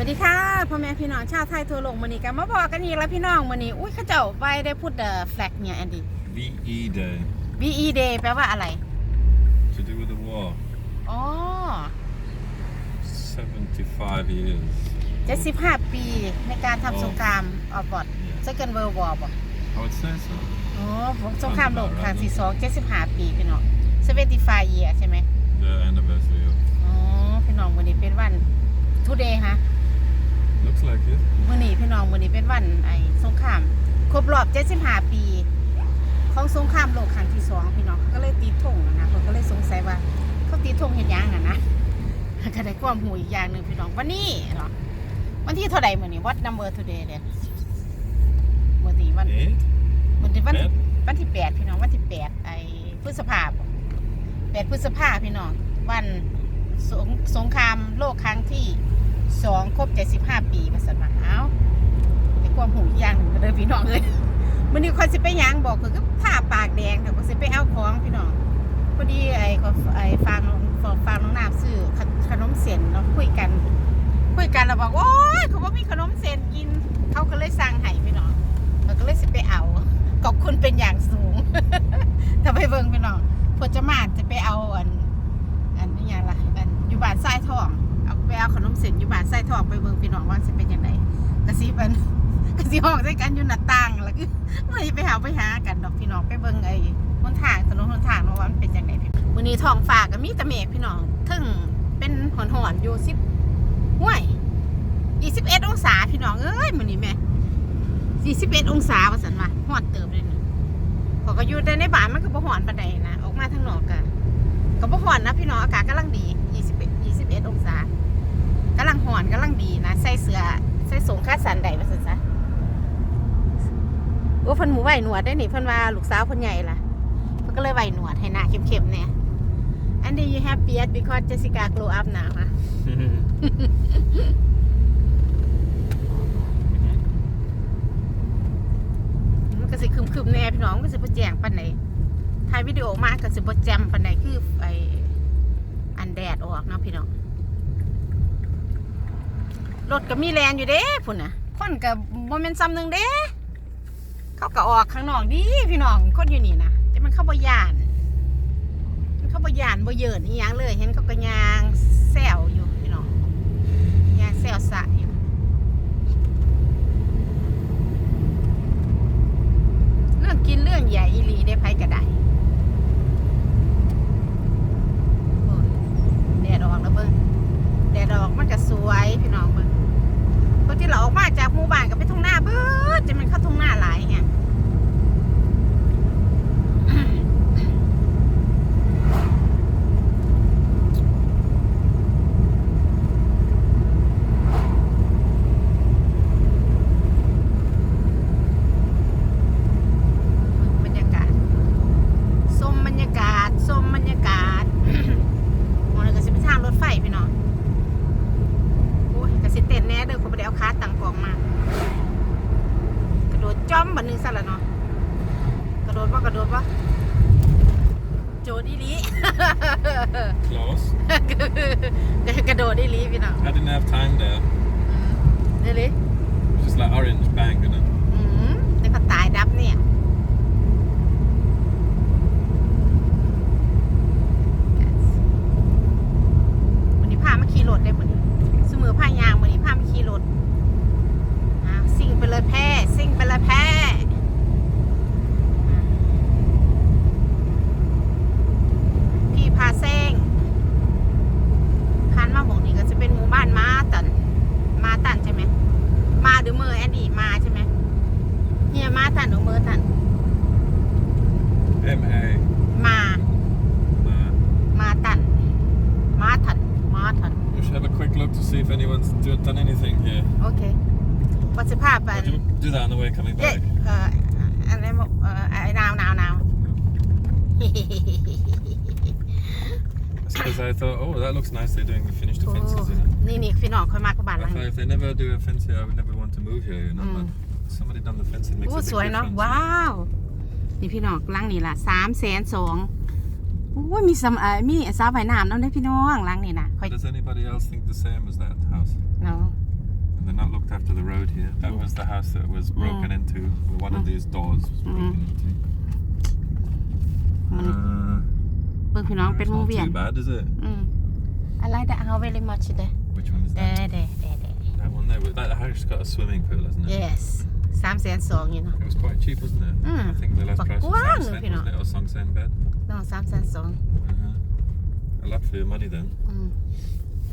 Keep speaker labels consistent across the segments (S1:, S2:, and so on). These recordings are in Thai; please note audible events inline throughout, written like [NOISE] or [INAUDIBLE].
S1: วัสดีค่ะพ่อแม่พี่น้องชาวไทยทั่วโลกมื้อนี้กันมาบอกกันอีกแล้วพี่น้องมื้อนี้อุ้ยเขาเจ้าไปได้พูดเดอะแฟลกเนี่ยแอนดี้
S2: VE Day
S1: VE Day แปลว่าอะไร
S2: to do with the war.
S1: อ๋อ
S2: 75 years.
S1: 75 ปีในการทำสงครามออกบอด Second World War บ่
S2: I would say so.
S1: อ๋อสงครามโลกครั้งที่สอง75 ปีพี่น้อง75 year ใช่ไหม
S2: The anniversary of.
S1: อ๋อพี่น้องมื้อนี้เป็นวัน Today ฮะ
S2: Looks like it.
S1: มื่อนี้พี่น้องมื่อนี้เป็นวันไอ้สงคราม ครบรอบ 75 ปี ของสงครามโลกครั้งที่สองพี่น้องเขาก็เลยตีธงอะนะเขาก็เลยสงสัยว่า เขาตีธงเห็นยังอะนะก็ได้ความหูอีกอย่างหนึ่งพี่น้องวันนี้เหรอวันที่เท่าไหร่มื่อนี้ what number today เนี่ยวันนี้วัน
S2: Eight?
S1: วันที่วันที่
S2: Eight?
S1: วันที่แปดพี่น้องวันที่แปดไอ้พฤษภาคมแปดพฤษภาพี่น้องวันสงสงครามโลกครั้งที่ สองครบเจ็ดสิบห้าปีมาสันมาเอาไอ้ความหูย่างหนึ่งก็เลยพี่น้องเลยมันนี้คนสิไปยังบอกคือก็ท่าปากแดงแต่คนสิไปเอาของพี่น้องพอดีไอ้ก็ไอ้ฟังฟังฟังน้องน้ำซื้อขนมเส้นเนาคุยกัน คุยกันแล้วบอกโอ้ยเขาบอกมีขนมเส้นกิน เขาก็เลยสั่งให้พี่น้องเราก็เลยสิไปเอาขอบคุณเป็นอย่างสูงถ้าไปเบิ่งพี่น้องพอจะมาจะไปเอาอันอันนี้ย่างไรอันอยู่บ้านทรายทอง เอาขนมเส้นอยู่บ้านทรายทองไปเบิ่งพี่น้องว่าสิเป็นยังไงกระซิบอันกระซิบห้องใส่กันอยู่หน้าต่างแล้วก็ไม่ไปหาไปหากันดอกพี่น้องไปเบิ่งไอ้หนทางถนนหนทางเนาะว่ามันเป็นยังไงพี่มื้อนี้ท้องฟ้าก็มีแต่เมฆพี่น้องถึงเป็นหอนๆอยู่สิบห้วยยี่สิบเอ็ดองศาพี่น้องเอ้ยมื้อนี้แม่สี่สิบเอ็ดองศาว่าสันว่าฮอดเติบเลยนี่พอก็อยู่แต่ในบ้านมันก็บ่ฮ้อนปานใดนะออกมาทางนอกก็ก็บ่ฮ้อนนะพี่น้องอากาศกำลังดียี่สิบเอ็ดยี่สิบเอ็ดองศา กำลังฮ้อนกำลังดีนะ ใส่เสื้อใส่สงคาสันใดว่าซั่นซะโอ้เพิ่นหมูไหวหนวดได้หนี่เพิ่นว่าลูกสาวเพิ่นใหญ่ล่ะเพิ่นก็เลยไหวหนวดให้หน้าเข้มๆแหน่ and then you happy yet because Jessica grow up now ฮะมันก็สิคึมๆแน่พี่น้องก็สิบ่แจงปานใดถ่ายวิดีโอมาก็สิบ่แจมปานใดคือไออันแดดออกเนาะพี่น้อง รถก็มีแลนอยู่เด้พุ่นน่ะคนก็บ่แม่นซ้ำหนึงเด้ เขาก็ออกข้างนอกดีพี่น้องคนอยู่นี่นะแต่มันเข้าบ่ยานมันเข้าบ่ยานบ่เยินอีหยังเลย เห็นเขาก็ยางแซวอยู่พี่น้องยางแซวสะอยู่เรื่องกินเรื่องใหญ่อีหลีได้ไผก็ได้โอ้ยแดดออกแล้วเบิ่งแดดออกมันก็สวยพี่น้องเบิ่งปกติเราออกมาจากหมู่บ้านก็ไปทุ่งนาเบิดจะมันเข้าทุ่งนาหลายไง บรรยากาศส้มบรรยากาศส้มบรรยากาศ มองเลยก็สิเป็นทางรถไฟพี่น้องโอ้ยก็สิเต้นแน่เด้อคนไปได้เอาคาตังกองมา กระโดดจ้อมบันนึงซะละเนาะกระโดดว่ากระโดดว่าโจดอีหลี
S2: Close.
S1: กระ โดดอีหลีพี่น้อง
S2: I didn't have time there.
S1: เดี๋ยวเลย
S2: It was just like orange bang, you know.
S1: อืมเดี๋ยวก็ตายดับเนี่ย วันนี้พามาขี่รถได้เหมือนสมือพายางวันนี้พามาขี่รถอ่าซิ่งไปเลยแพ้ซิ่งไปเลยแพ้อ่าพี่พาเซ้งคันมาบอกนี่ก็จะเป็นหมู่บ้านมาตัน มาตันใช่ไหม มาหรือเมอแอนดี้มาใช่ไหมเฮียมาตันหรือเมอตัน
S2: M A.
S1: มา
S2: Nah.
S1: มาตัน มาตัน มาตัน
S2: We should have a quick look to see if anyone's do- done anything here.
S1: โอเค วัสภาพอั
S2: Or
S1: น
S2: do, do that on the way coming
S1: เย้
S2: back.
S1: เอ่ออะไรบอกเอ่อไอ้นาวหนาว นาว
S2: Because I thought, oh, that looks nice. They're doing the finished the
S1: โอ้
S2: fences, you know.
S1: นี่นี่พี่น้องคอยมากกว่าบ้านห
S2: I
S1: ลัง
S2: thought
S1: นี้
S2: if they never do a fence here, I would never want to move here, you know.
S1: Mm.
S2: But somebody done the fence, it makes
S1: โอ้
S2: a big
S1: สวยเนาะ
S2: difference.
S1: ว้าว นี่พี่น้องหลังนี่ล่ะสามแสนสองโอ้ยมีสำเอ่อมีสาวใบน้ำน้ำได้พี่น้องหลังนี่นะคอย
S2: Does anybody else think the same as that house?
S1: เนาะ
S2: They're not looked after the road here. That was the house that was broken into. Where one of these doors was broken into.
S1: มัน
S2: Uh,
S1: เบิ่งพี่น้องเป็น
S2: it's
S1: หมู
S2: not
S1: เวียน
S2: too bad, is it?
S1: อืมอะไรแต่เอา very much เด้
S2: Which one is
S1: เด้
S2: that?
S1: เด้เด้เด้
S2: That one there. That house got a swimming pool, hasn't it?
S1: yes สามแสนสองอยู่เนาะ
S2: It was quite cheap, wasn't it?
S1: Mm.
S2: I think the last
S1: But
S2: price was
S1: wow,
S2: Songsen,
S1: you know.
S2: wasn't it? Or Songsen bed.
S1: น้องสามแสนสอง
S2: Uh-huh. A lot for your money then.
S1: อืม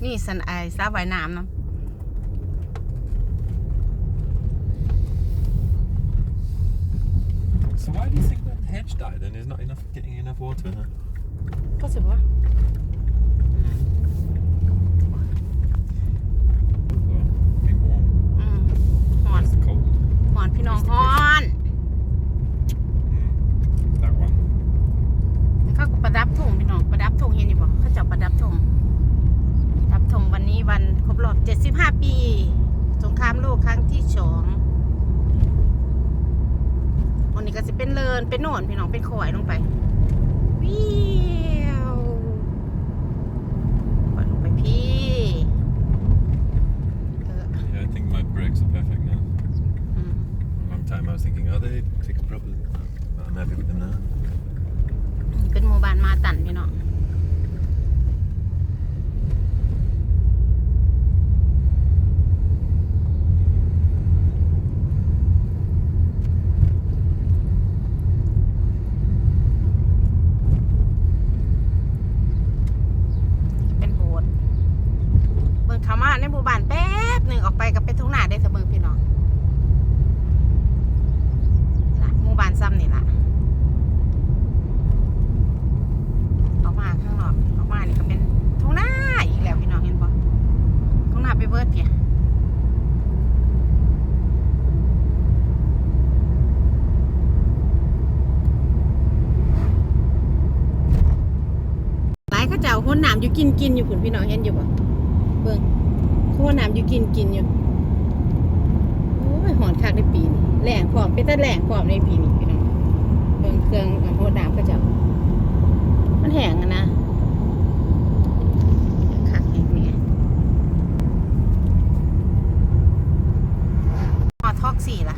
S1: นี่สันไอสระว่ายน้ำเนาะ
S2: So why do you think that hedge died? Then there's not enough getting enough water. Huh?
S1: ก็สิว่า
S2: Well, be warm.
S1: อืมหอน
S2: It's cold.
S1: หอนพี่น้องหอน
S2: Mm. That one.
S1: เขาก็ประดับธงพี่น้องประดับธงเห็นอยู่บ่เขาเจะประดับธงประดับธงวันนี้วันครบรอบ 75 ปี สงครามโลกครั้งที่สอง วันนี้ก็จะเป็นเลินเป็นโน่นพี่น้องเป็นขอยลงไปวิวปล่อยลงไปพี่เออ
S2: Yeah, I think my brakes are perfect now.
S1: อืม
S2: A long time I was thinking, are they fixed properly? But I'm happy with them now.
S1: เป็นหมู่บ้านมาตันพี่น้อง เป็นโบสถ์เบิ่งเขามาในหมู่บ้านแป๊บหนึ่งออกไปก็เป็นทุ่งนาได้อเถอะเบิ่งพี่น้องล่ะหมู่บ้านซ้ำนี่ล่ะ ออกมาข้างนอกออกมานี่ก็เป็นทุ่งนาอีกแล้วพี่น้องเห็นปะทุ่งนาไปเบิดเพียหลายเขาเจ้าคนน้ำอยู่กินกินอยู่ผุนพี่น้องเห็นอยู่ปะเบิ่งเขาคนน้ำอยู่กินกินอยู่โอ้ยหอนคักในปีนี้ แหลงพร้อมเป็นตะแหลงพร้อมในปีนี้พี่น้องเบิ่งเครื่องโคน้ำก็จะมันแห้งอะนะขัดแหงเนี่ยพอทอกสี่ล่ะ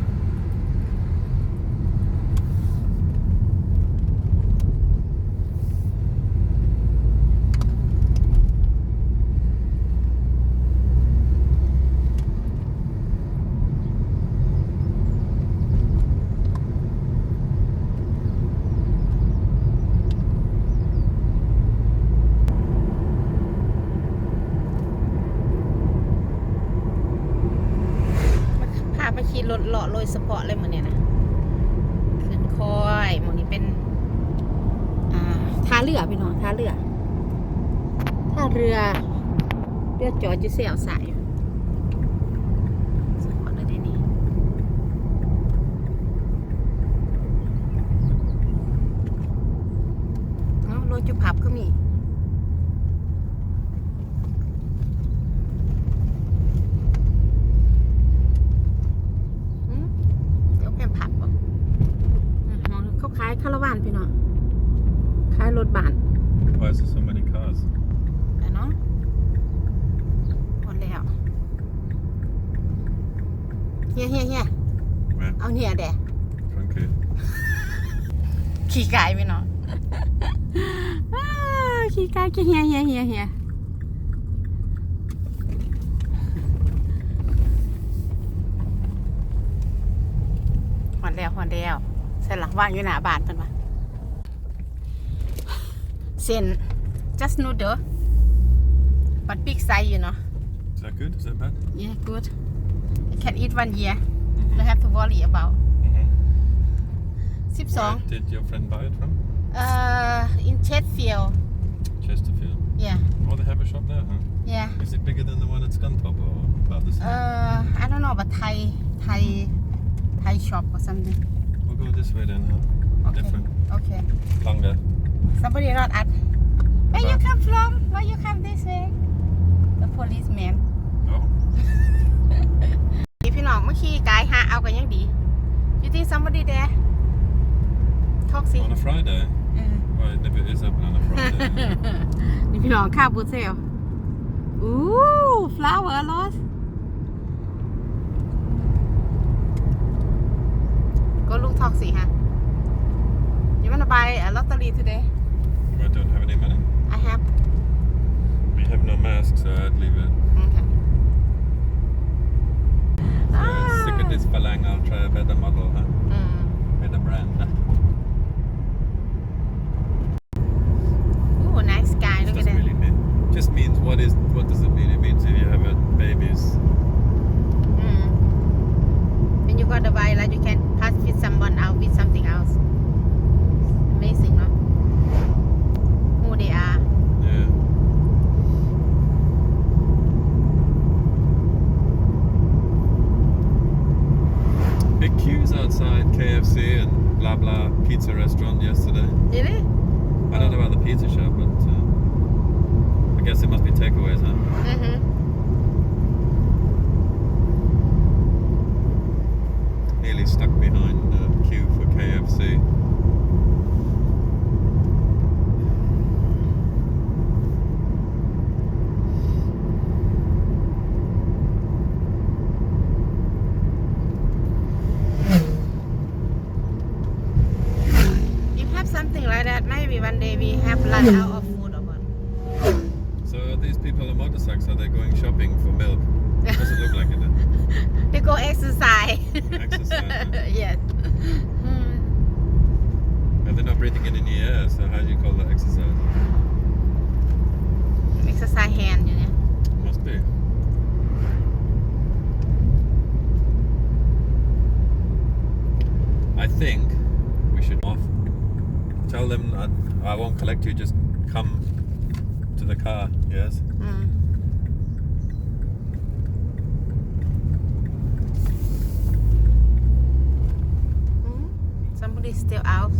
S1: พาไปขี่ รถเลาะลอยสปอร์ตเลยเหมือนเนี่ยนะขึ้นคอยหมอนี้เป็นท่าเรือพี่น้องท่าเรือท่าเรือเรือจอดจุเสียวสายสปอร์ตเลยได้นี่เอ้ารถจุผับก็มี อืมเดี๋ยวแพมผับบ่อืมมองเขาขายคาราวานพี่น้องขายรถบ้าน
S2: Why is there so many cars?
S1: แต่เนาะหมดแล้ว เฮียเฮียเฮีย
S2: Where?
S1: เอาเนี่ยแด
S2: Thank you.
S1: ขี่ไก่พี่น้องอ้าขี่ไก่ขี่เฮียเฮียเฮียเฮียหอนแล้วหอนแล้วเสร็จหลังว่างอยู่หน้าบ้านเพิ่นว่าเส้น just noodle but big size you know
S2: Is that good? Is that bad?
S1: yeah good I can eat one year no have to worry about. 12
S2: Where did your friend buy it from?
S1: uh in Chetfield
S2: Chesterfield.
S1: yeah
S2: Oh, they have a shop there, huh?
S1: yeah
S2: Is it bigger than the one at Scunthorpe or about the same?
S1: Uh, I don't know, but Thai, Thai, Thai shop or something.
S2: we'll go this way then, huh?
S1: Okay.
S2: Different.
S1: Okay.
S2: Longer.
S1: Somebody not at. Where you
S2: Huh?
S1: come from? Why you come this way? Taxi.
S2: On a Friday?
S1: Yeah.
S2: Well, it never is open on a Friday. [LAUGHS]
S1: นี่พี่น้องข้าวบูเซลอู้ flower lot huh? You wanna buy a lottery today?
S2: I don't have any money.
S1: I have.
S2: We have no mask, so I'd leave it.
S1: Okay.
S2: So ah. sick of ah. this balang. I'll try a better model, huh?
S1: Mm.
S2: Better brand. Pizza restaurant yesterday.
S1: Really?
S2: I don't know about the pizza shop, but uh, I guess it must be takeaways, huh?
S1: Mm-hmm.
S2: Nearly stuck behind the queue for KFC.
S1: If have something like that, maybe one day we have run hmm.
S2: out collect you. Just come to the car. Yes.
S1: Mm. Mm. Somebody's still out.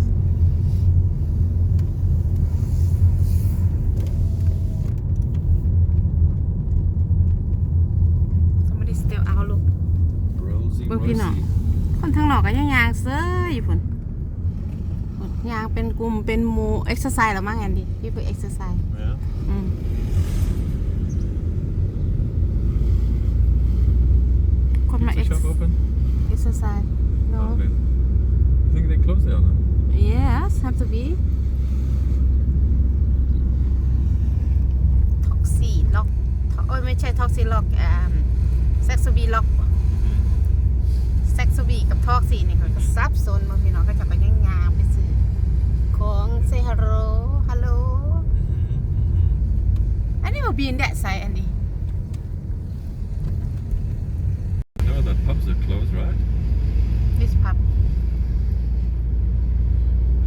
S1: Somebody's still out ลูก
S2: Rosie.
S1: Well, you know.
S2: Rosie.
S1: คนทางหลอกก็ยังยางเซ้ยอยู่พุ่นพุ่น ยางเป็นกลุ่มเป็นหมู่เอ็กซ์ไซส์หรือมั้งแอนดี้พี่เพื่อเอ็กซ์ไซส์
S2: Yeah.
S1: อืมคนมา
S2: Is
S1: เอ็
S2: the
S1: ก
S2: shop
S1: ซ์
S2: open?
S1: เอ็กซ์ไซส์ no
S2: Oh, they- I think they closed it on them.
S1: yes have to be ท็อกซี่ล็อกโอ้ยไม่ใช่ท็อกซี่ล็อกอ่าเซ็กซ์บีล็อกเซ็กซ์บีกับท็อกซี่นี่เขาก็ซับซ้อนมาพี่น้องก็จะไปย่างงามไปซื้อ ของเซฮัลโหลฮัลโหล I never been that side Andy
S2: No, the pubs are closed, right?
S1: this pub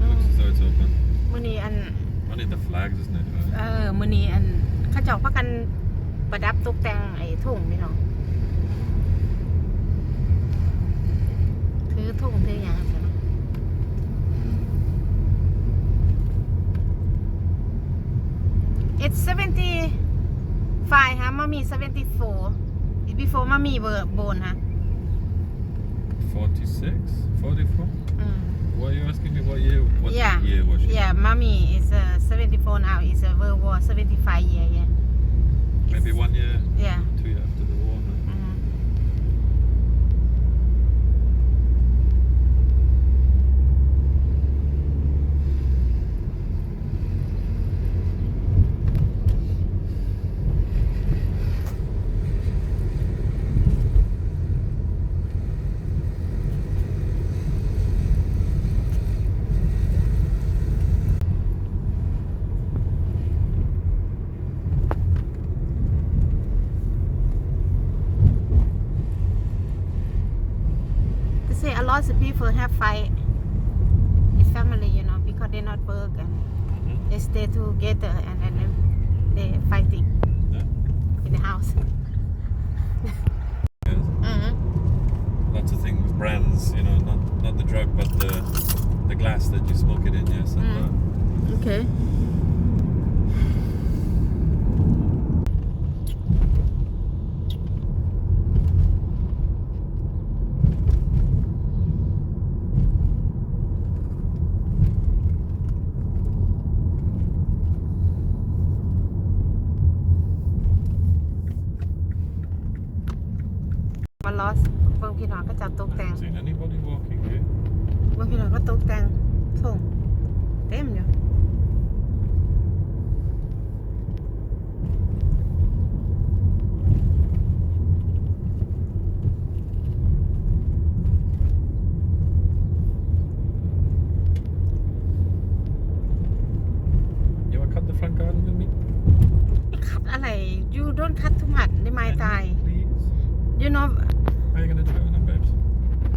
S2: It looks as though it's open.
S1: มื้อนี้อัน
S2: Only the flags, isn't it?
S1: เอ
S2: Right?
S1: อมื้อนี้อันเขาเจ้าพักกันประดับตกแต่งไอ้ทุ่งพี่น้องถือทุ่งถือหยังใ it's 75 huh? Mommy 74 before mommy were born huh?
S2: 46 44 mm. are you asking me what year what
S1: yeah.
S2: year was she?
S1: yeah mommy is uh, 74 now. It's a world war 75 year yeah.
S2: It's, maybe one year?
S1: Yeah.
S2: Two years.
S1: They say a lot of people have fight with family, you know, because they not work and
S2: Mhm.
S1: they stay together and then they fighting in the house. [LAUGHS] Mm-hmm.
S2: Lots of things, brands, you know, not not the drug, but the the glass that you smoke it in. Yes. And,
S1: Mm.
S2: uh,
S1: Okay. พี่ก็ตกแต่งส่งเต็มอยู่